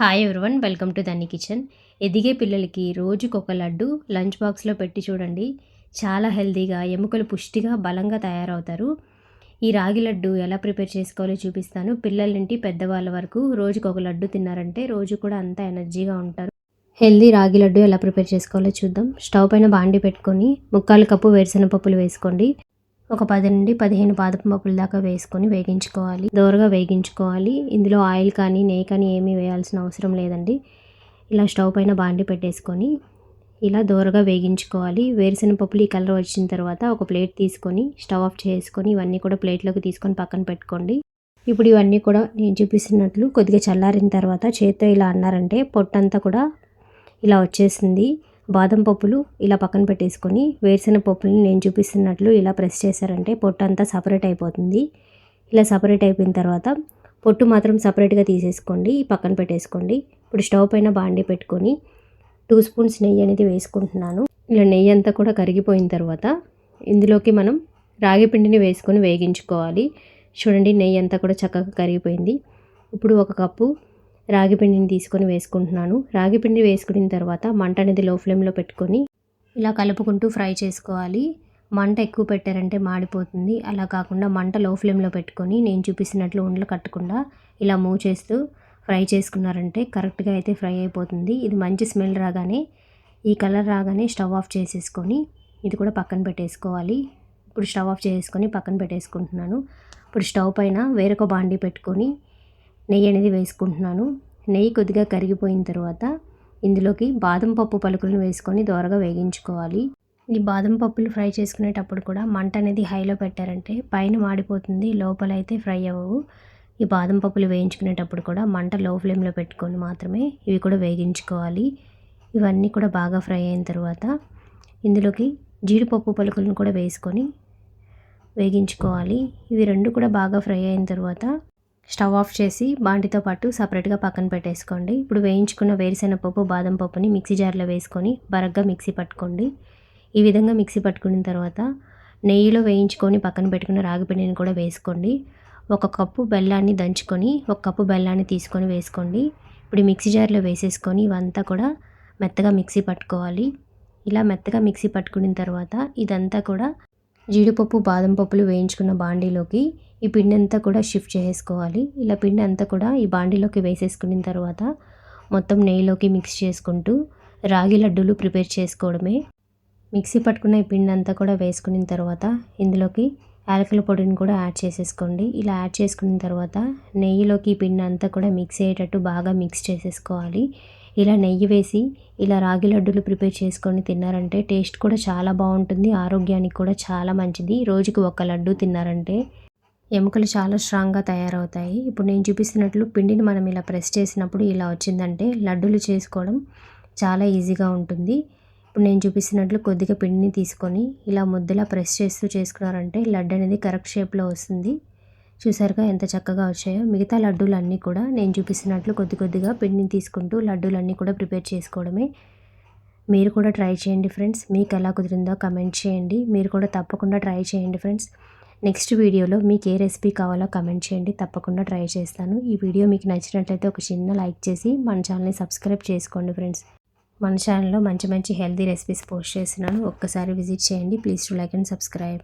Hi everyone welcome to దన్ని kitchen ఎదిగే పిల్లలకి రోజుకొక లడ్డు లంచ్ బాక్స్లో పెట్టి చూడండి. చాలా హెల్దీగా ఎముకలు పుష్టిగా బలంగా తయారవుతారు. ఈ రాగి లడ్డు ఎలా ప్రిపేర్ చేసుకోవాలో చూపిస్తాను. పిల్లల నుండి పెద్దవాళ్ళ వరకు రోజుకొక లడ్డు తిన్నారంటే రోజు కూడా అంత ఎనర్జీగా ఉంటారు. హెల్దీ రాగి లడ్డు ఎలా ప్రిపేర్ చేసుకోవాలో చూద్దాం. స్టవ్ పైన బాండి పెట్టుకొని ముక్కాలు కప్పు వేరుశెనగ పప్పులు వేసుకోండి. ఒక పది నుండి పదిహేను బాదం పప్పుల దాకా వేసుకొని వేగించుకోవాలి. దోరగా వేగించుకోవాలి. ఇందులో ఆయిల్ కానీ నెయ్యి కానీ ఏమీ వేయాల్సిన అవసరం లేదండి. ఇలా స్టవ్ పైన బాండి పెట్టేసుకొని ఇలా దోరగా వేగించుకోవాలి. వేరుశెనగ పప్పులు ఈ కలర్ వచ్చిన తర్వాత ఒక ప్లేట్ తీసుకొని స్టవ్ ఆఫ్ చేసుకొని ఇవన్నీ కూడా ప్లేట్లోకి తీసుకొని పక్కన పెట్టుకోండి. ఇప్పుడు ఇవన్నీ కూడా నేను చూపిస్తున్నట్లు కొద్దిగా చల్లారిన తర్వాత చేత్తో ఇలా అన్నారంటే పొట్టంతా కూడా ఇలా వచ్చేసింది. బాదం పప్పులు ఇలా పక్కన పెట్టేసుకొని వేరుశెనగ పప్పుని నేను చూపిస్తున్నట్లు ఇలా ప్రెస్ చేశారంటే పొట్టు అంతా సపరేట్ అయిపోతుంది. ఇలా సపరేట్ అయిపోయిన తర్వాత పొట్టు మాత్రం సపరేట్గా తీసేసుకోండి పక్కన పెట్టేసుకోండి. ఇప్పుడు స్టవ్ పైన బాండి పెట్టుకొని టూ స్పూన్స్ నెయ్యి అనేది వేసుకుంటున్నాను. ఇలా నెయ్యి అంతా కూడా కరిగిపోయిన తర్వాత ఇందులోకి మనం రాగి పిండిని వేసుకొని వేగించుకోవాలి. చూడండి నెయ్యి అంతా కూడా చక్కగా కరిగిపోయింది. ఇప్పుడు ఒక కప్పు రాగి పిండిని తీసుకొని వేసుకుంటున్నాను. రాగి పిండి వేసుకున్న తర్వాత మంట అనేది లో ఫ్లేమ్లో పెట్టుకొని ఇలా కలుపుకుంటూ ఫ్రై చేసుకోవాలి. మంట ఎక్కువ పెట్టారంటే మాడిపోతుంది. అలా కాకుండా మంట లో ఫ్లేమ్లో పెట్టుకొని నేను చూపిస్తున్నట్లు ఉండలు కట్టకుండా ఇలా మూవ్ చేస్తూ ఫ్రై చేసుకున్నారంటే కరెక్ట్గా అయితే ఫ్రై అయిపోతుంది. ఇది మంచి స్మెల్ రాగానే ఈ కలర్ రాగానే స్టవ్ ఆఫ్ చేసేసుకొని ఇది కూడా పక్కన పెట్టేసుకోవాలి. ఇప్పుడు స్టవ్ ఆఫ్ చేసుకొని పక్కన పెట్టేసుకుంటున్నాను. ఇప్పుడు స్టవ్ పైన వేరొక బాండీ పెట్టుకొని నెయ్యి అనేది వేసుకుంటున్నాను. నెయ్యి కొద్దిగా కరిగిపోయిన తర్వాత ఇందులోకి బాదం పప్పు పలుకులను వేసుకొని దోరగా వేగించుకోవాలి. ఈ బాదం పప్పులు ఫ్రై చేసుకునేటప్పుడు కూడా మంట అనేది హైలో పెట్టారంటే పైన మాడిపోతుంది లోపల అయితే ఫ్రై అవ్వవు. ఈ బాదం పప్పులు వేయించుకునేటప్పుడు కూడా మంట లో ఫ్లేమ్లో పెట్టుకొని మాత్రమే ఇవి కూడా వేగించుకోవాలి. ఇవన్నీ కూడా బాగా ఫ్రై అయిన తర్వాత ఇందులోకి జీడిపప్పు పలుకులను కూడా వేసుకొని వేగించుకోవాలి. ఇవి రెండు కూడా బాగా ఫ్రై అయిన తర్వాత స్టవ్ ఆఫ్ చేసి బాండితో పాటు సపరేట్గా పక్కన పెట్టేసుకోండి. ఇప్పుడు వేయించుకున్న వేరుశెనగపప్పు బాదం పప్పుని మిక్సీ జార్లో వేసుకొని బరగ్గా మిక్సీ పట్టుకోండి. ఈ విధంగా మిక్సీ పట్టుకున్న తర్వాత నెయ్యిలో వేయించుకొని పక్కన పెట్టుకున్న రాగిపిండిని కూడా వేసుకోండి. ఒక కప్పు బెల్లాన్ని దంచుకొని ఒక కప్పు బెల్లాన్ని తీసుకొని వేసుకోండి. ఇప్పుడు మిక్సీ జార్లో వేసేసుకొని ఇవంతా కూడా మెత్తగా మిక్సీ పట్టుకోవాలి. ఇలా మెత్తగా మిక్సీ పట్టుకున్న తర్వాత ఇదంతా కూడా జీడిపప్పు బాదం పప్పులు వేయించుకున్న బాండీలోకి ఈ పిండి అంతా కూడా షిఫ్ట్ చేసుకోవాలి. ఇలా పిండి అంతా కూడా ఈ బాండీలోకి వేసేసుకున్న తర్వాత మొత్తం నెయ్యిలోకి మిక్స్ చేసుకుంటూ రాగి లడ్డూలు ప్రిపేర్ చేసుకోవడమే. మిక్సీ పట్టుకున్న ఈ పిండి అంతా కూడా వేసుకున్న తర్వాత ఇందులోకి యాలకుల పొడిని కూడా యాడ్ చేసేసుకోండి. ఇలా యాడ్ చేసుకున్న తర్వాత నెయ్యిలోకి ఈ పిండి అంతా కూడా మిక్స్ అయ్యేటట్టు బాగా మిక్స్ చేసేసుకోవాలి. ఇలా నెయ్యి వేసి ఇలా రాగి లడ్డూలు ప్రిపేర్ చేసుకొని తిన్నారంటే టేస్ట్ కూడా చాలా బాగుంటుంది ఆరోగ్యానికి కూడా చాలా మంచిది. రోజుకి ఒక లడ్డు తిన్నారంటే ఎముకలు చాలా స్ట్రాంగ్గా తయారవుతాయి. ఇప్పుడు నేను చూపిస్తున్నట్లు పిండిని మనం ఇలా ప్రెస్ చేసినప్పుడు ఇలా వచ్చిందంటే లడ్డూలు చేసుకోవడం చాలా ఈజీగా ఉంటుంది. ఇప్పుడు నేను చూపిస్తున్నట్లు కొద్దిగా పిండిని తీసుకొని ఇలా ముద్దలా ప్రెస్ చేస్తూ చేసుకున్నారంటే లడ్డు అనేది కరెక్ట్ షేప్లో వస్తుంది. చూసారుగా ఎంత చక్కగా వచ్చాయో. మిగతా లడ్డూలన్నీ కూడా నేను చూపిస్తున్నట్లు కొద్ది కొద్దిగా పిండిని తీసుకుంటూ లడ్డూలన్నీ కూడా ప్రిపేర్ చేసుకోవడమే. మీరు కూడా ట్రై చేయండి ఫ్రెండ్స్. మీకు ఎలా కుదిరిందో కమెంట్ చేయండి. మీరు కూడా తప్పకుండా ట్రై చేయండి ఫ్రెండ్స్. నెక్స్ట్ వీడియోలో మీకు ఏ రెసిపీ కావాలో కమెంట్ చేయండి. తప్పకుండా ట్రై చేస్తాను. ఈ వీడియో మీకు నచ్చినట్లయితే ఒక చిన్న లైక్ చేసి మన ఛానల్ని సబ్స్క్రైబ్ చేసుకోండి ఫ్రెండ్స్. మన ఛానల్లో మంచి మంచి హెల్తీ రెసిపీస్ పోస్ట్ చేస్తున్నాను. ఒక్కసారి విజిట్ చేయండి. Please to like and subscribe.